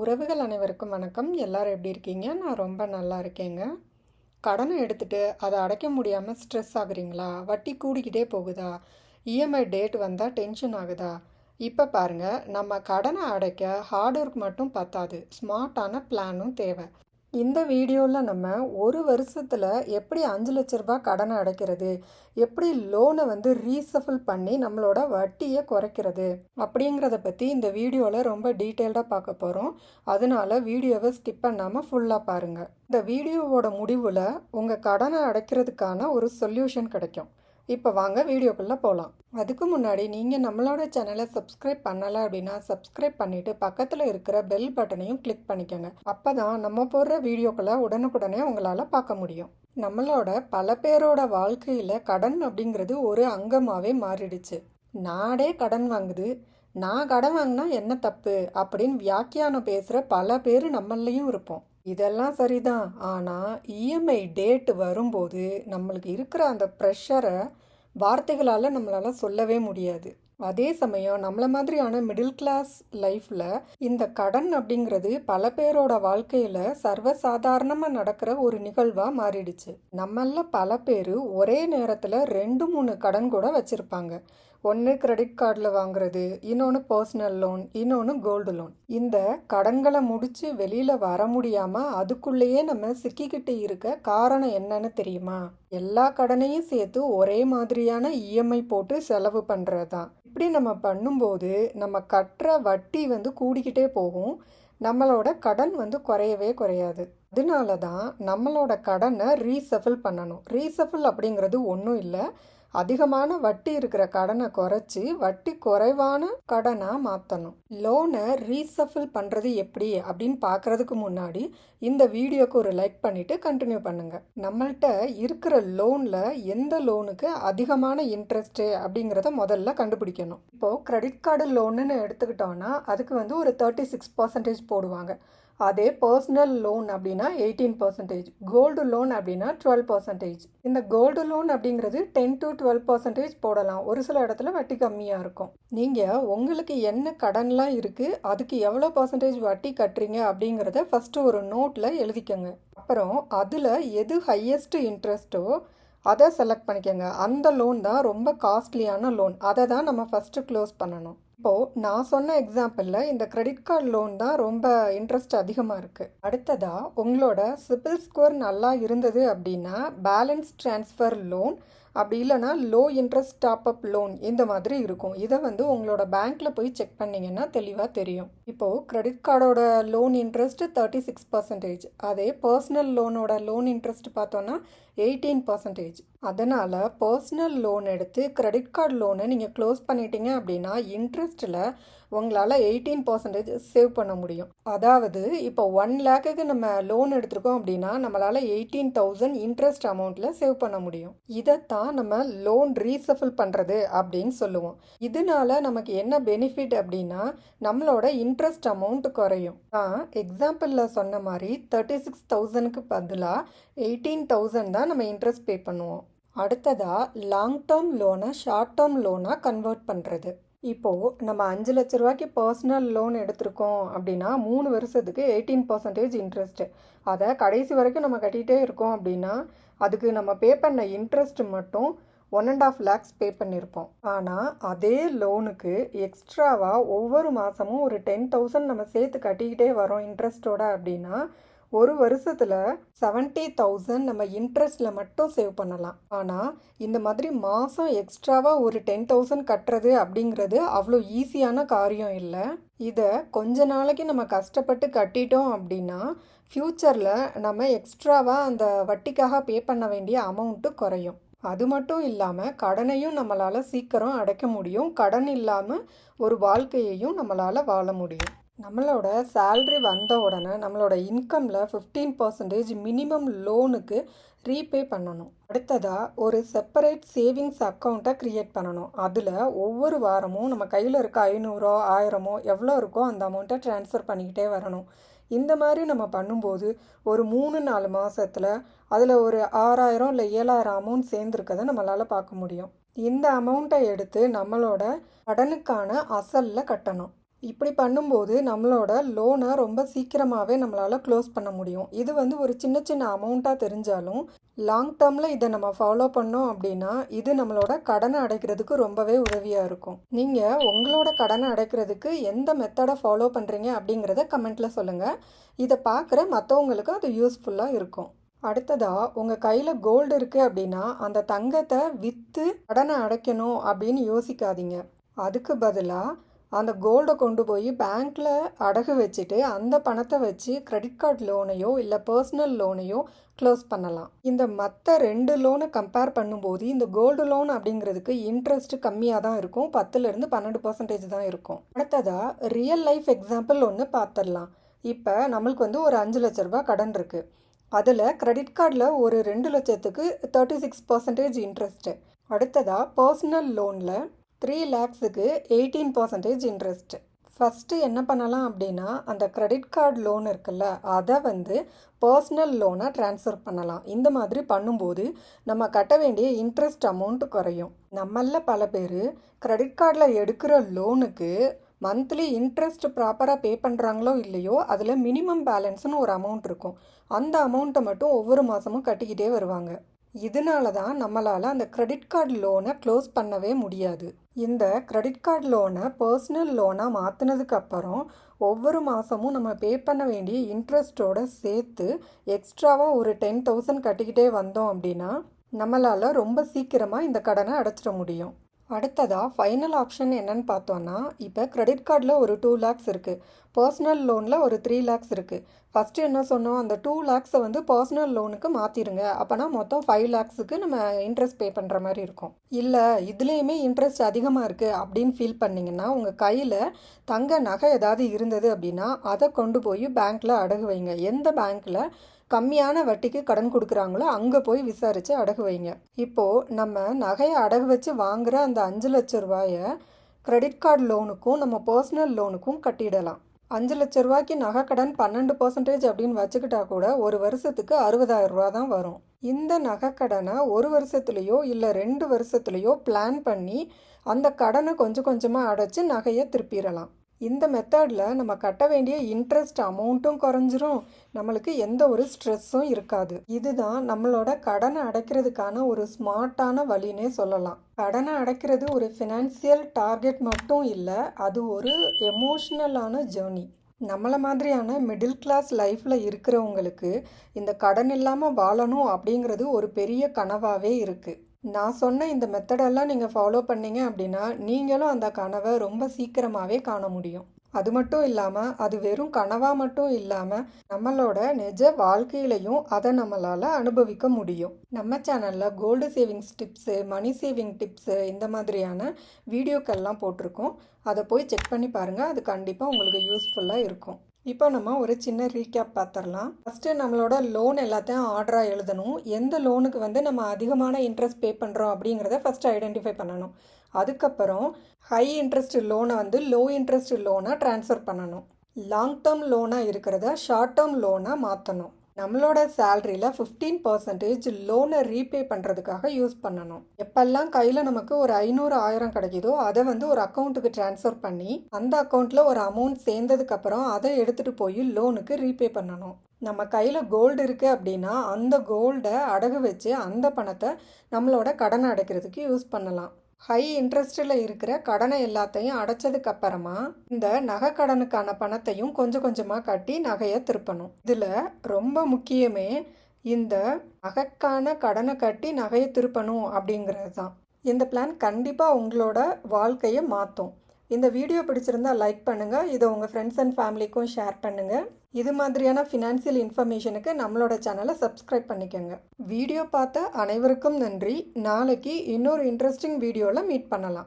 உறவுகள் அனைவருக்கும் வணக்கம். எல்லாரும் எப்படி இருக்கீங்க? நான் ரொம்ப நல்லா இருக்கேங்க. கடனை எடுத்துட்டு அதை அடைக்க முடியாமல் ஸ்ட்ரெஸ் ஆகுறீங்களா? வட்டி கூடிக்கிட்டே போகுதா? இஎம்ஐ டேட் வந்தால் டென்ஷன் ஆகுதா? இப்போ பாருங்கள் நம்ம கடனை அடைக்க ஹார்ட் ஒர்க் மட்டும் பத்தாது. ஸ்மார்ட்டான பிளானும் தேவை. இந்த வீடியோவில் நம்ம ஒரு வருஷத்தில் எப்படி அஞ்சு லட்ச ரூபாய் கடனை அடைக்கிறது? எப்படி லோனை வந்து ரீசஃபில் பண்ணி நம்மளோட வட்டியை குறைக்கிறது? அப்படிங்கிறத பற்றி இந்த வீடியோவில் ரொம்ப டீட்டெயில்டாக பார்க்க போகிறோம் அதனால வீடியோவை ஸ்கிப் பண்ணாமல் ஃபுல்லாக பாருங்கள் இந்த வீடியோவோட முடிவில் உங்கள் கடனை அடைக்கிறதுக்கான ஒரு சொல்யூஷன் கிடைக்கும். இப்போ வாங்க வீடியோக்குள்ளே போகலாம். அதுக்கு முன்னாடி நீங்கள் நம்மளோட சேனலை சப்ஸ்கிரைப் பண்ணலை அப்படின்னா சப்ஸ்கிரைப் பண்ணிவிட்டு பக்கத்தில் இருக்கிற பெல் பட்டனையும் கிளிக் பண்ணிக்கோங்க. அப்போ தான் நம்ம போடுற வீடியோக்களை உடனுக்குடனே உங்களால் பார்க்க முடியும். நம்மளோட பல பேரோட வாழ்க்கையில் கடன் அப்படிங்கிறது ஒரு அங்கமாகவே மாறிடுச்சு. நாடே கடன் வாங்குது. நான் கடன் வாங்கினா என்ன தப்பு அப்படின்னு வியாக்கியானம் பேசுகிற பல பேர் நம்மளையும் இருப்போம். இதெல்லாம் சரிதான். ஆனால் இஎம்ஐ டேட் வரும்போது நம்மளுக்கு இருக்கிற அந்த ப்ரெஷரை வார்த்தைகளால் நம்மளால் சொல்லவே முடியாது. அதே சமயம் நம்மள மாதிரியான மிடில் கிளாஸ் லைஃப்பில் இந்த கடன் அப்படிங்கிறது பல பேரோட வாழ்க்கையில் சர்வசாதாரணமாக நடக்கிற ஒரு நிகழ்வாக மாறிடுச்சு. நம்மள பல பேர் ஒரே நேரத்தில் ரெண்டு மூணு கடன் கூட வச்சுருப்பாங்க. ஒன்று கிரெடிட் கார்டில் வாங்குறது இன்னொன்று பர்சனல் லோன் இன்னொன்று கோல்டு லோன் இந்த கடன்களை முடித்து வெளியில் வர முடியாமல் அதுக்குள்ளேயே நம்ம சிக்கிக்கிட்டு இருக்க காரணம் என்னன்னு தெரியுமா? எல்லா கடனையும் சேர்த்து ஒரே மாதிரியான இஎம்ஐ போட்டு செலவு பண்ணுறது தான் இப்படி நம்ம பண்ணும்போது நம்ம கட்டுற வட்டி வந்து கூடிக்கிட்டே போகும். நம்மளோட கடன் வந்து குறையவே குறையாது. அதனால தான் நம்மளோட கடனை ரீசஃபில் பண்ணணும். ரீசஃபில் அப்படிங்கிறது ஒன்றும் இல்லை. அதிகமான வட்டி இருக்கிற கடனை குறைச்சி வட்டி குறைவான கடனாக மாற்றணும் லோனை ரீசஃபில் பண்ணுறது எப்படி அப்படின்னு பார்க்குறதுக்கு முன்னாடி இந்த வீடியோக்கு ஒரு லைக் பண்ணிவிட்டு கண்டினியூ பண்ணுங்கள் நம்மள்கிட்ட இருக்கிற லோனில் எந்த லோனுக்கு அதிகமான இன்ட்ரெஸ்ட்டு அப்படிங்கிறத முதல்ல கண்டுபிடிக்கணும். இப்போது கிரெடிட் கார்டு லோனுன்னு எடுத்துக்கிட்டோன்னா அதுக்கு வந்து ஒரு தேர்ட்டி சிக்ஸ் பர்சன்டேஜ் போடுவாங்க. அதே பர்சனல் லோன் அப்படின்னா எயிட்டீன் பர்சன்டேஜ் கோல்டு லோன் அப்படின்னா டுவெல் பர்சன்டேஜ் இந்த கோல்டு லோன் அப்படிங்கிறது டென் டு டுவெல் பர்சன்டேஜ் போடலாம். ஒரு சில இடத்துல வட்டி கம்மியாக இருக்கும். நீங்கள் உங்களுக்கு என்ன கடன்லாம் இருக்குது அதுக்கு எவ்வளோ பர்சன்டேஜ் வட்டி கட்டுறீங்க அப்படிங்கிறத ஃபஸ்ட்டு ஒரு நோட்டில் எழுதிக்கோங்க. அப்புறம் அதில் எது ஹையஸ்ட் இன்ட்ரெஸ்ட்டோ அதை செலக்ட் பண்ணிக்கோங்க. அந்த லோன் தான் ரொம்ப காஸ்ட்லியான லோன் அதை தான் நம்ம ஃபஸ்ட்டு க்ளோஸ் பண்ணணும். இப்போது நான் சொன்ன எக்ஸாம்பிளில் இந்த கிரெடிட் கார்டு லோன் தான் ரொம்ப இன்ட்ரெஸ்ட் அதிகமாக இருக்குது அடுத்ததாக உங்களோட சிபில் ஸ்கோர் நல்லா இருந்தது அப்படின்னா பேலன்ஸ் ட்ரான்ஸ்ஃபர் லோன் அப்படி இல்லைனா low interest top up loan இந்த மாதிரி இருக்கும். இதை வந்து உங்களோட பேங்க்கில் போய் செக் பண்ணிங்கன்னா தெளிவாக தெரியும். இப்போது கிரெடிட் கார்டோட loan interest thirty six percentage அதே பர்சனல் லோனோட லோன் இன்ட்ரெஸ்ட் பார்த்தோன்னா எயிட்டீன் பர்சன்டேஜ் அதனால் பர்சனல் லோன் எடுத்து கிரெடிட் கார்டு லோனை நீங்கள் க்ளோஸ் பண்ணிட்டீங்க அப்படின்னா இன்ட்ரெஸ்ட்டில் உங்களால் எயிட்டீன் பர்சன்டேஜ் சேவ் பண்ண முடியும். அதாவது இப்போ ஒன் லேக்குக்கு நம்ம லோன் எடுத்திருக்கோம் அப்படின்னா நம்மளால் எயிட்டீன் தௌசண்ட் இன்ட்ரெஸ்ட் அமௌண்ட்டில் சேவ் பண்ண முடியும். இதைத்தான் நம்ம லோன் ரீசஃபில் பண்ணுறது அப்படின்னு சொல்லுவோம். இதனால நமக்கு என்ன பெனிஃபிட் அப்படின்னா நம்மளோட இன்ட்ரெஸ்ட் அமௌண்ட் குறையும். நான் எக்ஸாம்பிளில் சொன்ன மாதிரி தேர்ட்டி சிக்ஸ் தௌசண்ட்க்கு பதிலாக எயிட்டீன் தௌசண்ட் தான் நம்ம இன்ட்ரெஸ்ட் பே பண்ணுவோம். அடுத்ததாக லாங் டேர்ம் லோனை ஷார்ட் டேர்ம் லோனாக கன்வெர்ட் பண்ணுறது இப்போது நம்ம அஞ்சு லட்ச ரூபாய்க்கு பர்சனல் லோன் எடுத்திருக்கோம் அப்படின்னா மூணு வருஷத்துக்கு எயிட்டீன் பர்சன்டேஜ் இன்ட்ரெஸ்ட்டு அதை கடைசி வரைக்கும் நம்ம கட்டிகிட்டே இருக்கோம் அப்படின்னா அதுக்கு நம்ம பே பண்ண இன்ட்ரெஸ்ட் மட்டும் one and half lakhs pay பண்ணியிருப்போம் ஆனால் அதே லோனுக்கு எக்ஸ்ட்ராவாக ஒவ்வொரு மாதமும் ஒரு டென் தௌசண்ட் நம்ம சேர்த்து கட்டிக்கிட்டே வரோம் இன்ட்ரெஸ்ட்டோட அப்படின்னா ஒரு வருஷத்தில் செவன்ட்டி தௌசண்ட் நம்ம இன்ட்ரெஸ்ட்டில் மட்டும் சேவ் பண்ணலாம். ஆனால் இந்த மாதிரி மாதம் எக்ஸ்ட்ராவாக ஒரு டென் தௌசண்ட் கட்டுறது அப்படிங்கிறது அவ்வளோ ஈஸியான காரியம் இல்லை. இதை கொஞ்ச நாளைக்கு நம்ம கஷ்டப்பட்டு கட்டிட்டோம் அப்படின்னா ஃப்யூச்சரில் நம்ம எக்ஸ்ட்ராவாக அந்த வட்டிக்காக பே பண்ண வேண்டிய அமௌண்ட்டு குறையும். அது மட்டும் இல்லாமல் கடனையும் நம்மளால் சீக்கிரம் அடைக்க முடியும். கடன் இல்லாமல் ஒரு வாழ்க்கையையும் நம்மளால் வாழ முடியும். நம்மளோட சேல்ரி வந்த உடனே நம்மளோட இன்கமில் ஃபிஃப்டீன் பர்சன்டேஜ் மினிமம் லோனுக்கு ரீபே பண்ணணும். அடுத்ததாக ஒரு செப்பரேட் சேவிங்ஸ் அக்கௌண்ட்டை க்ரியேட் பண்ணணும். அதில் ஒவ்வொரு வாரமும் நம்ம கையில் இருக்க ஐநூறோ ஆயிரமோ எவ்வளோ இருக்கோ அந்த அமௌண்ட்டை ட்ரான்ஸ்ஃபர் பண்ணிக்கிட்டே வரணும். இந்த மாதிரி நம்ம பண்ணும்போது ஒரு மூணு நாலு மாதத்தில் அதில் ஒரு ஆறாயிரம் இல்லை ஏழாயிரம் அமௌண்ட் சேர்ந்துருக்கதை நம்மளால் பார்க்க முடியும். இந்த அமௌண்ட்டை எடுத்து நம்மளோட கடனுக்கான அசலில் கட்டணும். இப்படி பண்ணும்போது நம்மளோட லோனை ரொம்ப சீக்கிரமாகவே நம்மளால் க்ளோஸ் பண்ண முடியும். இது வந்து ஒரு சின்ன சின்ன அமௌண்ட்டாக தெரிஞ்சாலும் லாங் டேர்மில் இதை நம்ம ஃபாலோ பண்ணோம் அப்படின்னா இது நம்மளோட கடனை அடைக்கிறதுக்கு ரொம்பவே உதவியாக இருக்கும். நீங்கள் உங்களோட கடனை அடைக்கிறதுக்கு எந்த மெத்தடை ஃபாலோ பண்ணுறீங்க அப்படிங்கிறத கமெண்ட்டில் சொல்லுங்கள் இதை பார்க்குற மற்றவங்களுக்கு அது யூஸ்ஃபுல்லாக இருக்கும். அடுத்ததாக உங்கள் கையில் கோல்டு இருக்குது அப்படின்னா அந்த தங்கத்தை விற்று கடனை அடைக்கணும் அப்படின்னு யோசிக்காதீங்க. அதுக்கு பதிலாக அந்த கோல்டை கொண்டு போய் பேங்க்கில் அடகு வச்சுட்டு அந்த பணத்தை வச்சு கிரெடிட் கார்டு லோனையோ இல்லை பர்சனல் லோனையோ க்ளோஸ் பண்ணலாம். இந்த மற்ற ரெண்டு லோனை கம்பேர் பண்ணும்போது இந்த கோல்டு லோன் அப்படிங்கிறதுக்கு இன்ட்ரெஸ்ட் கம்மியாக தான் இருக்கும். பத்துலேருந்து பன்னெண்டு பர்சன்டேஜ் தான் இருக்கும். அடுத்ததாக ரியல் லைஃப் எக்ஸாம்பிள் ஒன்று பார்த்துடலாம் இப்போ நம்மளுக்கு வந்து ஒரு அஞ்சு லட்ச ரூபாய் கடன் இருக்குது அதில் கிரெடிட் கார்டில் ஒரு ரெண்டு லட்சத்துக்கு தேர்ட்டி சிக்ஸ் பர்சன்டேஜ் இன்ட்ரெஸ்ட்டு அடுத்ததாக பர்சனல் லோனில் த்ரீ லேக்ஸுக்கு எயிட்டீன் பர்சன்டேஜ் இன்ட்ரெஸ்ட் ஃபஸ்ட்டு என்ன பண்ணலாம் அப்படின்னா அந்த க்ரெடிட் கார்டு லோன் இருக்குல்ல அதை வந்து பர்சனல் லோனாக ட்ரான்ஸ்ஃபர் பண்ணலாம். இந்த மாதிரி பண்ணும்போது நம்ம கட்ட வேண்டிய இன்ட்ரெஸ்ட் அமௌண்ட் குறையும். நம்மள பல பேர் க்ரெடிட் கார்டில் எடுக்கிற லோனுக்கு மந்த்லி இன்ட்ரெஸ்ட் ப்ராப்பராக பே பண்ணுறாங்களோ இல்லையோ அதில் மினிமம் பேலன்ஸ்னு ஒரு அமௌண்ட் இருக்கும். அந்த அமௌண்ட்டை மட்டும் ஒவ்வொரு மாதமும் கட்டிக்கிட்டே வருவாங்க. இதனால தான் நம்மளால் அந்த க்ரெடிட் கார்டு லோனை க்ளோஸ் பண்ணவே முடியாது. இந்த கிரெடிட் கார்டு லோனை பர்சனல் லோனாக மாற்றினதுக்கப்புறம் ஒவ்வொரு மாதமும் நம்ம பே பண்ண வேண்டிய இன்ட்ரெஸ்ட்டோட சேர்த்து எக்ஸ்ட்ராவாக ஒரு டென் தௌசண்ட் கட்டிக்கிட்டே வந்தோம் அப்படின்னா நம்மளால் ரொம்ப சீக்கிரமாக இந்த கடனை அடைச்சிட முடியும். அடுத்ததாக ஃபைனல் ஆப்ஷன் என்னன்னு பார்த்தோன்னா இப்போ கிரெடிட் கார்டில் ஒரு டூ லேக்ஸ் இருக்குது பர்சனல் லோனில் ஒரு த்ரீ லேக்ஸ் இருக்குது ஃபஸ்ட்டு என்ன சொன்னோம்? அந்த டூ லேக்ஸை வந்து பர்சனல் லோனுக்கு மாற்றிடுங்க அப்போனா மொத்தம் ஃபைவ் லேக்ஸுக்கு நம்ம இன்ட்ரெஸ்ட் பே பண்ணுற மாதிரி இருக்கும். இல்லை இதுலேயுமே இன்ட்ரெஸ்ட் அதிகமாக இருக்குது அப்படின்னு ஃபீல் பண்ணிங்கன்னா உங்கள் கையில் தங்க நகை ஏதாவது இருந்தது அப்படின்னா அதை கொண்டு போய் பேங்க்கில் அடகு வைங்க. எந்த பேங்க்கில் கம்மியான வட்டிக்கு கடன் கொடுக்குறாங்களோ அங்கே போய் விசாரித்து அடகு வைங்க. இப்போது நம்ம நகையை அடகு வச்சு வாங்குகிற அந்த அஞ்சு லட்ச ரூபாயை கிரெடிட் கார்டு லோனுக்கும் நம்ம பர்சனல் லோனுக்கும் கட்டிடலாம். அஞ்சு லட்ச ரூபாய்க்கு நகை கடன் பன்னெண்டு பர்சன்டேஜ் அப்படின்னு வச்சுக்கிட்டா கூட ஒரு வருஷத்துக்கு அறுபதாயிரம் ரூபா தான் வரும். இந்த நகை கடனை ஒரு வருஷத்துலேயோ இல்லை ரெண்டு வருஷத்துலேயோ பிளான் பண்ணி அந்த கடனை கொஞ்சம் கொஞ்சமாக அடைச்சி நகையை திருப்பிடலாம். இந்த மெத்தடில் நம்ம கட்ட வேண்டிய இன்ட்ரெஸ்ட் அமௌண்ட்டும் குறைஞ்சிரும். நம்மளுக்கு எந்த ஒரு ஸ்ட்ரெஸ்ஸும் இருக்காது. இதுதான் நம்மளோட கடனை அடைக்கிறதுக்கான ஒரு ஸ்மார்ட்டான வழினே சொல்லலாம். கடனை அடைக்கிறது ஒரு ஃபினான்சியல் டார்கெட் மட்டும் இல்லை அது ஒரு எமோஷ்னலான ஜேர்னி நம்மளை மாதிரியான மிடில் கிளாஸ் லைஃப்பில் இருக்கிறவங்களுக்கு இந்த கடன் இல்லாமல் வாழணும் அப்படிங்கிறது ஒரு பெரிய கனவாகவே இருக்குது நான் சொன்ன இந்த மெத்தடெல்லாம் நீங்கள் ஃபாலோ பண்ணீங்க அப்படின்னா நீங்களும் அந்த கனவை ரொம்ப சீக்கிரமாகவே காண முடியும். அது மட்டும் இல்லாமல் அது வெறும் கனவாக மட்டும் இல்லாமல் நம்மளோட நிஜ வாழ்க்கையிலையும் அதை நம்மளால் அனுபவிக்க முடியும். நம்ம சேனலில் gold savings tips money saving tips இந்த மாதிரியான வீடியோக்கள்லாம் போட்டிருக்கோம். அதை போய் செக் பண்ணி பாருங்கள் அது கண்டிப்பாக உங்களுக்கு யூஸ்ஃபுல்லாக இருக்கும். இப்போ நம்ம ஒரு சின்ன ரீகேப் பார்த்துடலாம் ஃபஸ்ட்டு நம்மளோட லோன் எல்லாத்தையும் ஆர்டராக எழுதணும். எந்த லோனுக்கு வந்து நம்ம அதிகமான இன்ட்ரெஸ்ட் பே பண்ணுறோம் அப்படிங்கிறத ஃபஸ்ட்டு ஐடென்டிஃபை பண்ணணும். அதுக்கப்புறம் ஹை இன்ட்ரெஸ்ட் லோனை வந்து லோ இன்ட்ரெஸ்ட் லோனாக ட்ரான்ஸ்ஃபர் பண்ணணும். லாங் டேர்ம் லோனாக இருக்கிறத ஷார்ட் டேர்ம் லோனாக மாற்றணும் நம்மளோட சேலரியில் ஃபிஃப்டீன் பர்சன்டேஜ் லோனை ரீபே பண்ணுறதுக்காக யூஸ் பண்ணணும். எப்பெல்லாம் கையில் நமக்கு ஒரு ஐநூறு ஆயிரம் கிடைக்குதோ அதை வந்து ஒரு அக்கௌண்ட்டுக்கு ட்ரான்ஸ்ஃபர் பண்ணி அந்த அக்கௌண்ட்டில் ஒரு அமௌண்ட் சேர்ந்ததுக்கப்புறம் அதை எடுத்துகிட்டு போய் லோனுக்கு ரீபே பண்ணணும். நம்ம கையில் கோல்டு இருக்குது அப்படின்னா அந்த கோல்டை அடகு வச்சு அந்த பணத்தை நம்மளோட கடனை அடைக்கிறதுக்கு யூஸ் பண்ணலாம். ஹை இன்ட்ரெஸ்ட்டில் இருக்கிற கடனை எல்லாத்தையும் அடைச்சதுக்கு அப்புறமா இந்த நகை கடனுக்கான பணத்தையும் கொஞ்சம் கொஞ்சமாக கட்டி நகையை திருப்பணும். இதில் ரொம்ப முக்கியமே இந்த நகைக்கான கடனை கட்டி நகையை திருப்பணும் அப்படிங்கிறது தான் இந்த பிளான் கண்டிப்பாக உங்களோட வாழ்க்கையை மாற்றும் இந்த வீடியோ பிடிச்சிருந்தா லைக் பண்ணுங்கள் இதை உங்கள் ஃப்ரெண்ட்ஸ் அண்ட் ஃபேமிலிக்கும் ஷேர் பண்ணுங்கள் இது மாதிரியான ஃபினான்சியல் இன்ஃபர்மேஷனுக்கு நம்மளோட சேனலை சப்ஸ்கிரைப் பண்ணிக்கோங்க. வீடியோ பார்த்த அனைவருக்கும் நன்றி. நாளைக்கு இன்னொரு இன்ட்ரெஸ்டிங் வீடியோவில் மீட் பண்ணலாம்.